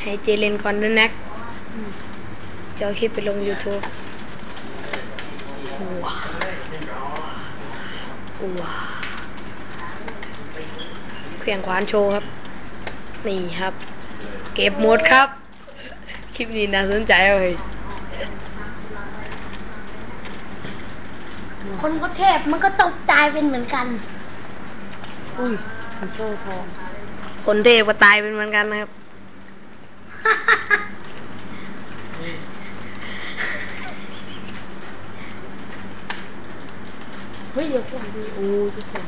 ให้เจเลนก่อนด้วยนะจะเอาคลิปไปลง YouTube ว้าวว้าวเขียงขวานโชว์ครับ นี่ครับ เก็บหมดครับ คลิปนี้น่าสนใจเลย คนก็เทพมันก็ต้องตายเป็นเหมือนกัน อุ้ยมีโชว์ทองคนเทพก็ตายเป็นเหมือนกันนะครับ เฮ้ยเดี๋ยวก่อนดิโอ้ยทุกคน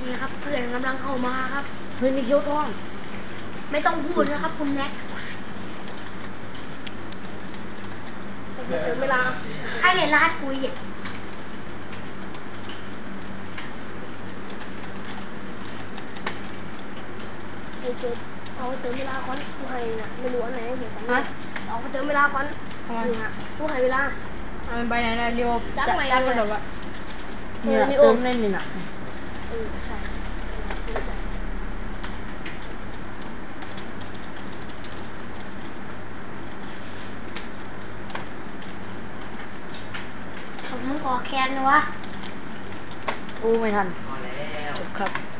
นี่ครับเพื่อนกำลังเข้ามาครับ เฮ้ยมีเคี้ยวทอง ไม่ต้องพูดนะครับ คุณแน็กเดี๋ยวเวลาใครเลยลาดคุยอะ ไอ้เกิดเอาไปเติมเวลาก่อนกูให้น่ะไม่รู้อันไหนเดี๋ยวกันนะเอาไปเติมเวลาก่อนนี่ฮะกูให้เวลามันไปไหนนะเรียวจัดไปเลยเนี่ยเออลิโอเติมเล่นนี่น่ะเออใช่ผมมึงก่อแคนนะวะโอ้ไม่ทันจบครับ